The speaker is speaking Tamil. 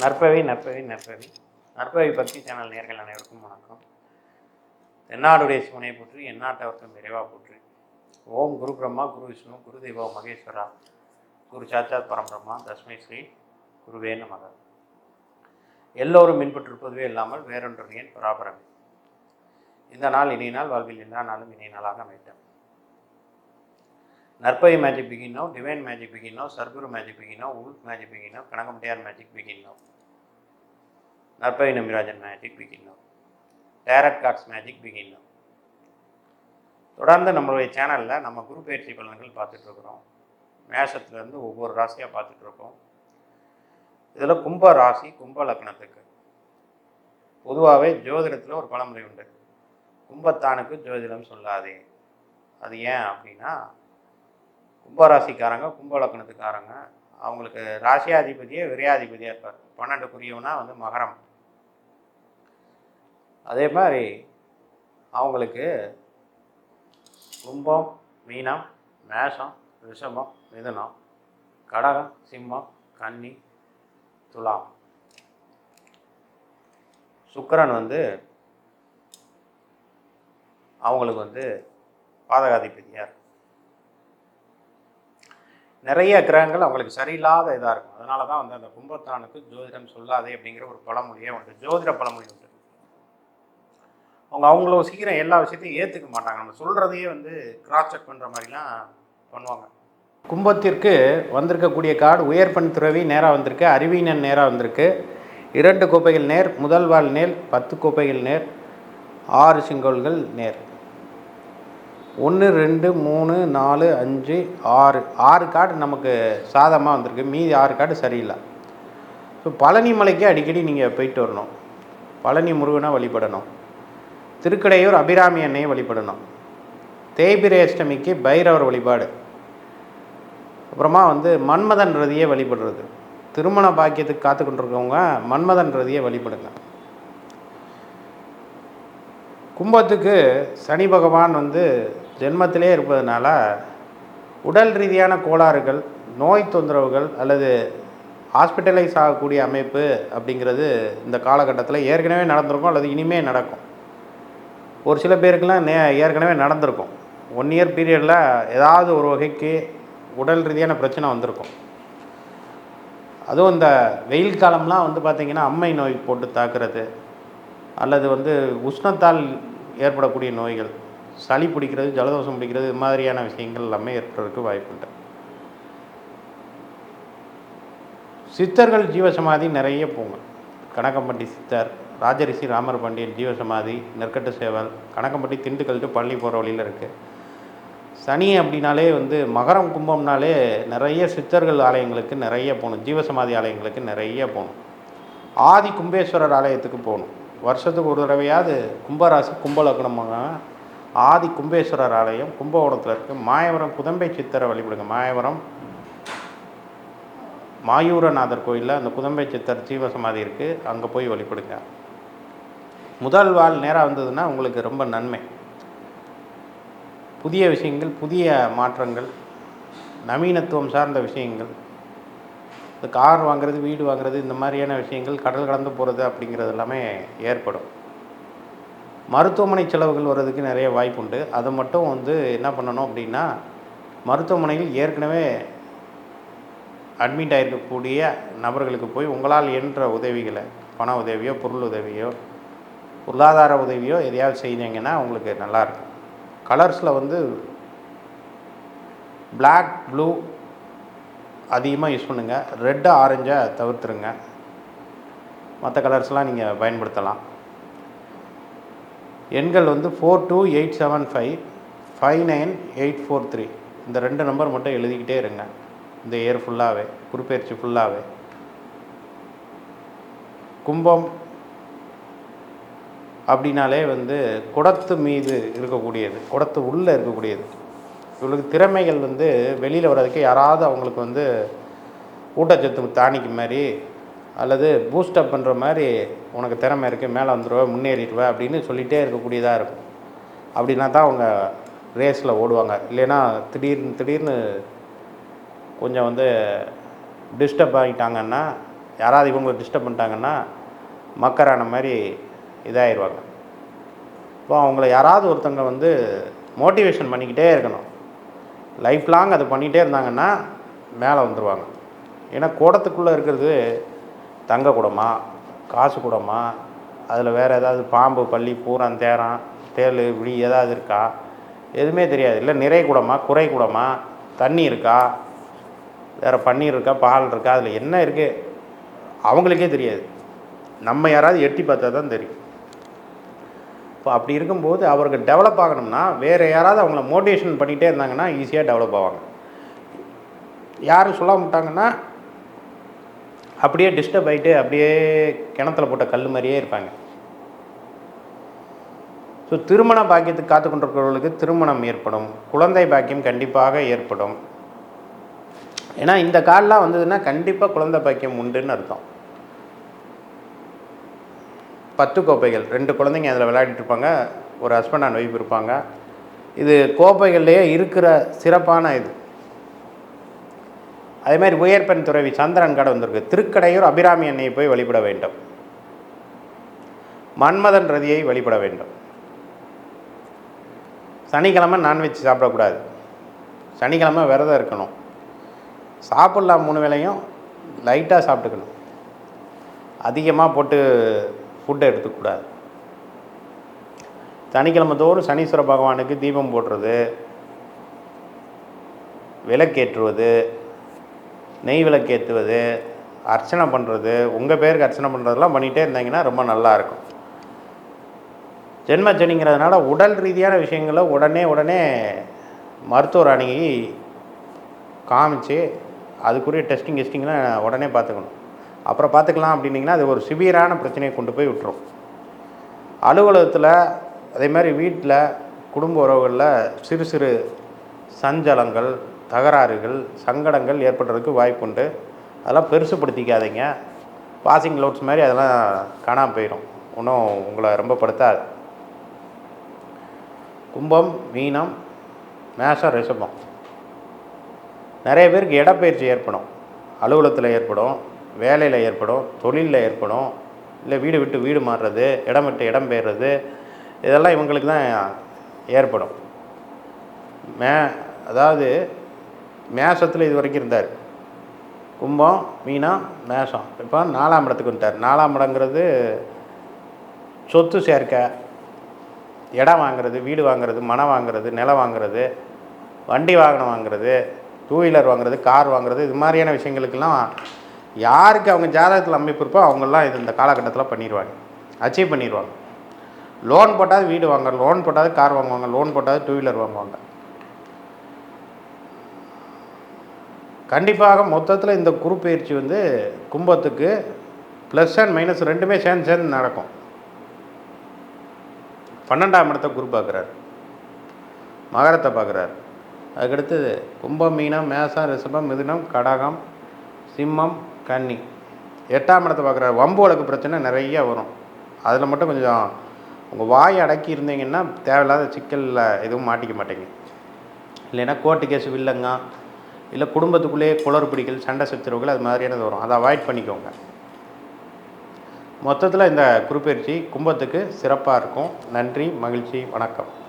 நற்பவி நற்பவி நற்பவி. நற்பவி பக்தி சேனல் நேர்கள் அனைவருக்கும் வணக்கம். தென்னாடுடைய சிவனை போற்றி எந்நாட்டவர்க்கும் விரைவாக போற்றி. ஓம் குரு பிரம்மா குரு விஷ்ணு குரு தெய்வ மகேஸ்வரா குரு சாச்சாத் பரம்பிரம்மா தஸ்மை ஸ்ரீ குருவே நமக. எல்லோரும் மின்பற்றிருப்பதுவே இல்லாமல் வேறொன்று ஏன் பராபரமே. இந்த நாள் இனிய நாள் வாழ்வில் எல்லா நாளும் இனிய நாளாக அமைத்தேன் நற்பை மேஜிக் பிகின்னோ டிவைன் மேஜிக் பிகின்னோ சர்க்குரு மேஜிக் பிகின்னோ உல்ஃப் மேஜிக் பிகின்னோ கனகம்பட்டியார் மேஜிக் பிகின்னோ நற்பை நம்பிராஜன் மேஜிக் பிகின்னோ டேரட் கார்ட்ஸ் மேஜிக் பிகின்னோ தொடர்ந்து நம்மளுடைய சேனலில் நம்ம குரு பயிற்சி பலன்கள் பார்த்துட்ருக்குறோம் மேஷத்துலேருந்து ஒவ்வொரு ராசியாக பார்த்துட்ருக்கோம் இதில் கும்ப ராசி கும்ப லக்னத்துக்கு. பொதுவாகவே ஜோதிடத்தில் ஒரு பழமொழி உண்டு. கும்பத்தானுக்கு ஜோதிடம் சொல்லாதே. அது ஏன் அப்படின்னா கும்பராசிக்காரங்க கும்ப லக்னத்துக்காரங்க அவங்களுக்கு ராசியாதிபதியே விரையாதிபதியாக இருப்பார். பன்னெண்டுக்குரியவனா வந்து மகரம். அதே மாதிரி அவங்களுக்கு கும்பம் மீனம் மேஷம் ரிஷபம் மிதுனம் கடகம் சிம்மம் கன்னி துலாம். சுக்கரன் வந்து அவங்களுக்கு வந்து பாதகாதிபதியாக இருக்கும் நிறைய கிரகங்கள் அவங்களுக்கு சரியில்லாத இதாக இருக்கும். அதனால தான் வந்து அந்த கும்பத்தானுக்கு ஜோதிடம் சொல்லாதே அப்படிங்கிற ஒரு பழமொழியே உண்டு. ஜோதிட பழமொழி உண்டு. அவங்க அவங்கள சீக்கிரம் எல்லா விஷயத்தையும் ஏற்றுக்க மாட்டாங்க. நம்ம சொல்கிறதையே வந்து கிராஸ் செக் பண்ணுற மாதிரிலாம் பண்ணுவாங்க. கும்பத்திற்கு வந்திருக்கக்கூடிய கார்டு உயர்பன் துறவி நேராக வந்திருக்கு அறிவீனன் நேராக வந்திருக்கு. இரண்டு கோப்பைகள் நேர் முதல்வாள் நேர் பத்து கோப்பைகள் நேர் ஆறு சிங்கோல்கள் நேர். ஒன்று ரெண்டு மூணு நாலு அஞ்சு ஆறு. ஆறு கார்டு நமக்கு சாதமாக வந்திருக்கு. மீதி ஆறு கார்டு சரியில்லை. ஸோ பழனி மலைக்கு அடிக்கடி நீங்கள் போயிட்டு வரணும். பழனி முருகனை வழிபடணும். திருக்கடையூர் அபிராமி அன்னையை வழிபடணும். தேய்பிரை அஷ்டமிக்கு பைரவர் வழிபாடு. அப்புறமா வந்து மன்மதன் ரதியை வழிபடுறது. திருமண பாக்கியத்துக்கு காத்து கொண்டிருக்கவங்க மன்மதன் ரதியை வழிபடுங்க. கும்பத்துக்கு சனி பகவான் வந்து ஜென்மத்திலே இருப்பதனால உடல் ரீதியான கோளாறுகள் நோய் தொந்தரவுகள் அல்லது ஹாஸ்பிட்டலைஸ் ஆகக்கூடிய அமைப்பு அப்படிங்கிறது இந்த காலகட்டத்தில் ஏற்கனவே நடந்திருக்கும் அல்லது இனிமே நடக்கும். ஒரு சில பேருக்கெல்லாம் நே ஏற்கனவே நடந்திருக்கும். ஒன் இயர் பீரியடில் ஏதாவது ஒரு வகைக்கு உடல் ரீதியான பிரச்சனை வந்திருக்கும். அதுவும் இந்த வெயில் காலம்லாம் வந்து பார்த்திங்கன்னா அம்மை நோய் போட்டு தாக்குறது அல்லது வந்து உஷ்ணத்தால் ஏற்படக்கூடிய நோய்கள். சளி பிடிக்கிறது ஜலதோஷம் பிடிக்கிறது இது மாதிரியான விஷயங்கள் எல்லாமே ஏற்படுறதுக்கு வாய்ப்புண்டு. சித்தர்கள் ஜீவசமாதி நிறைய போங்க. கனகம்பட்டி சித்தர் ராஜரிஷி ராமர் பாண்டியன் ஜீவசமாதி நெற்கட்டு சேவல் கனகம்பட்டி திண்டுக்கல் டு பள்ளி போகிற வழியில் இருக்குது சனி அப்படின்னாலே வந்து மகரம் கும்பம்னாலே நிறைய சித்தர்கள் ஆலயங்களுக்கு நிறைய போகணும். ஜீவசமாதி ஆலயங்களுக்கு நிறைய போகணும். ஆதி கும்பேஸ்வரர் ஆலயத்துக்கு போகணும். வருஷத்துக்கு ஒரு தடவையாவது கும்பராசி கும்பலக்கணமாக ஆதி கும்பேஸ்வரர் ஆலயம் கும்பகோணத்தில் இருக்குது மாயவரம் குதம்பை சித்தரை வழிபடுங்க. மாயவரம் மாயூரநாதர் கோயிலில் அந்த குதம்பை சித்தர் ஜீவசமாதி இருக்குது அங்கே போய் வழிபடுங்க. முதல் வாழ் நேராக வந்ததுன்னா உங்களுக்கு ரொம்ப நன்மை. புதிய விஷயங்கள் புதிய மாற்றங்கள் நவீனத்துவம் சார்ந்த விஷயங்கள். இந்த கார் வாங்குறது வீடு வாங்குறது இந்த மாதிரியான விஷயங்கள் கடல் கடந்து போகிறது அப்படிங்கிறது எல்லாமே ஏற்படும். மருத்துவமனை செலவுகள் வர்றதுக்கு நிறைய வாய்ப்பு உண்டு அதை மட்டும் வந்து என்ன பண்ணணும் அப்படின்னா மருத்துவமனையில் ஏற்கனவே அட்மிட் ஆகிருக்கக்கூடிய நபர்களுக்கு போய் உங்களால் என்ற உதவிகளை பண உதவியோ பொருள் உதவியோ பொருளாதார உதவியோ எதையாவது செய்தீங்கன்னா உங்களுக்கு நல்லாயிருக்கும் கலர்ஸில் வந்து பிளாக் ப்ளூ அதிகமாக யூஸ் பண்ணுங்கள் ரெட்டு ஆரஞ்சை தவிர்த்துருங்க. மற்ற கலர்ஸ்லாம் நீங்கள் பயன்படுத்தலாம். எண்கள் வந்து four two eight seven five five nine eight four three இந்த ரெண்டு நம்பர் மட்டும் எழுதிக்கிட்டே இருங்க. இந்த இயர் ஃபுல்லாகவே குறிப்பெயர்ச்சி ஃபுல்லாகவே கும்பம் அப்படின்னாலே வந்து குடத்து மீது இருக்கக்கூடியது குடத்து உள்ளே இருக்கக்கூடியது. இவங்களுக்கு திறமைகள் வந்து வெளியில் வர்றதுக்கு யாராவது அவங்களுக்கு வந்து ஊட்டச்சத்து தானிக்கு மாதிரி அல்லது பூஸ்டப் பண்ணுற மாதிரி உனக்கு திறமை இருக்குது மேலே வந்துடுவ முன்னேறிடுவ அப்படின்னு சொல்லிகிட்டே இருக்கக்கூடியதாக இருக்கும். அப்படின்னா தான் அவங்க ரேஸில் ஓடுவாங்க. இல்லைன்னா திடீர்னு திடீர்னு கொஞ்சம் வந்து டிஸ்டர்ப் ஆகிட்டாங்கன்னா யாராவது இவங்க டிஸ்டர்ப் பண்ணிட்டாங்கன்னா மக்கரான மாதிரி இதாகிடுவாங்க இப்போ அவங்கள யாராவது ஒருத்தங்க வந்து மோட்டிவேஷன் பண்ணிக்கிட்டே இருக்கணும். லைஃப் லாங் அது பண்ணிகிட்டே இருந்தாங்கன்னா மேலே வந்துடுவாங்க ஏன்னா கூடத்துக்குள்ளே இருக்கிறது தங்க குடமா காசு குடமா அதில் வேறு ஏதாவது பாம்பு பள்ளி பூரம் தேரம் தேள் விழி ஏதாவது இருக்கா? எதுவுமே தெரியாது. இல்லை நிறை குடமா குறை குடமா தண்ணி இருக்கா? வேறு பன்னீர் இருக்கா பால் இருக்கா? அதில் என்ன இருக்குது அவங்களுக்கே தெரியாது. நம்ம யாராவது எட்டி பார்த்தா தான் தெரியும். இப்போ அப்படி இருக்கும்போது அவருக்கு டெவலப் ஆகணும்னா வேறு யாராவது அவங்கள மோட்டிவேஷன் பண்ணிகிட்டே இருந்தாங்கன்னா ஈஸியாக டெவலப் ஆவாங்க. யாரும் சொல்ல மாட்டாங்கன்னா அப்படியே டிஸ்டர்ப் ஆகிட்டு அப்படியே கிணத்துல போட்ட கல் மாதிரியே இருப்பாங்க. ஸோ திருமண பாக்கியத்துக்கு காத்து கொண்டிருக்கிறவர்களுக்கு திருமணம் ஏற்படும். குழந்தை பாக்கியம் கண்டிப்பாக ஏற்படும். ஏன்னா இந்த கால்லாம் வந்ததுன்னா கண்டிப்பாக குழந்தை பாக்கியம் உண்டுன்னு அர்த்தம். பத்து கோப்பைகள். ரெண்டு குழந்தைங்க அதில் விளையாடிட்டு இருப்பாங்க. ஒரு ஹஸ்பண்ட் அண்ட் ஒய்ஃப் இருப்பாங்க. இது கோப்பைகள்லேயே இருக்கிற சிறப்பான இது. அதே மாதிரி உயர்பெண் துறவி சந்திரன் கடை வந்திருக்கு. திருக்கடையூர் அபிராமி அன்னையை போய் வழிபட வேண்டும். மன்மதன் ரதியை வழிபட வேண்டும். சனிக்கிழமை நான்வெஜ் சாப்பிடக்கூடாது. சனிக்கிழமை விரதம் இருக்கணும். சாப்பிட்லாம் மூணு வேளையும் லைட்டாக சாப்பிட்டுக்கணும். அதிகமாக போட்டு ஃபுட்டை எடுத்துக்கூடாது. சனிக்கிழமை தோறும் சனீஸ்வர பகவானுக்கு தீபம் போடுறது விளக்கேற்றுவது நெய் விளக்கேற்றுவது அர்ச்சனை பண்ணுறது உங்கள் பேருக்கு அர்ச்சனை பண்ணுறதெல்லாம் பண்ணிகிட்டே இருந்தீங்கன்னா ரொம்ப நல்லா இருக்கும். ஜென்மச்சனிங்கிறதுனால உடல் ரீதியான விஷயங்களை உடனே உடனே மருத்துவர் அணுகி காமிச்சு அதுக்குரிய டெஸ்டிங் டெஸ்டிங்லாம் உடனே பார்த்துக்கணும். அப்புறம் பார்த்துக்கலாம் அப்படின்னிங்கன்னா அது ஒரு சிவியரான பிரச்சனையை கொண்டு போய் விட்டுரும். அலுவலகத்தில் அதே மாதிரி வீட்டில் குடும்ப உறவுகளில் சிறு சிறு சஞ்சலங்கள் தகராறுகள் சங்கடங்கள் ஏற்படுறதுக்கு வாய்ப்புண்டு. அதெல்லாம் பெருசுப்படுத்திக்காதீங்க. பாசிங் லோட்ஸ் மாதிரி அதெல்லாம் காணாமல் போயிடும் ஒன்றும் உங்களை ரொம்ப படுத்தாது. கும்பம் மீனம் மேஷம் ரிஷபம். நிறைய பேருக்கு இடப்பெயர்ச்சி ஏற்படும். அலுவலகத்தில் ஏற்படும் வேலையில் ஏற்படும் தொழிலில் ஏற்படும் இல்லை வீடு விட்டு வீடு மாறுறது இடம் விட்டு இடம் பெயர்றது இதெல்லாம் இவங்களுக்கு தான் ஏற்படும். மே அதாவது மேசத்தில் இது வரைக்கும் இருந்தார். கும்பம் மீனம் மேஷம். இப்போ நாலாம் இடத்துக்கு வந்துட்டார். நாலாம் இடங்கிறது சொத்து சேர்க்க இடம் வாங்குறது வீடு வாங்குறது மனம் வாங்குறது நிலம் வாங்குறது வண்டி வாகனம் வாங்குறது டூ வீலர் வாங்குறது கார் வாங்குறது இது மாதிரியான விஷயங்களுக்கெல்லாம் யாருக்கு அவங்க ஜாதகத்தில் அமைப்பு இருப்போ அவங்கெல்லாம் இது இந்த காலகட்டத்தில் பண்ணிடுவாங்க அச்சீவ் பண்ணிடுவாங்க லோன் போட்டால் வீடு வாங்க லோன் போட்டால் கார் வாங்குவாங்க லோன் போட்டால் டூ வீலர் வாங்குவாங்க. கண்டிப்பாக மொத்தத்தில் இந்த குரு பயிற்சி வந்து கும்பத்துக்கு ப்ளஸ் அண்ட் மைனஸ் ரெண்டுமே சேர்ந்து சேர்ந்து நடக்கும். பன்னெண்டாம் இடத்த குரு பார்க்குறார். மகரத்தை பார்க்குறாரு. அதுக்கடுத்தது கும்பம் மீனம் மேசம் ரிஷபம் மிதுனம் கடகம் சிம்மம் கன்னி. எட்டாம் இடத்தை பார்க்குறாரு. வம்பு வழக்கு பிரச்சனை நிறைய வரும். அதில் மட்டும் கொஞ்சம் உங்கள் வாய் அடக்கி இருந்தீங்கன்னா தேவையில்லாத சிக்கலில் எதுவும் மாட்டிக்க மாட்டேங்க. இல்லைன்னா கோர்ட்டு கேஸ் வில்லங்க இல்லை குடும்பத்துக்குள்ளேயே குளறுபிடிகள் சண்டை சச்சரவுகள் அது மாதிரியானது வரும். அதை அவாய்ட் பண்ணிக்கோங்க. மொத்தத்தில் இந்த குருப்பெயர்ச்சி கும்பத்துக்கு சிறப்பாக இருக்கும். நன்றி மகிழ்ச்சி வணக்கம்.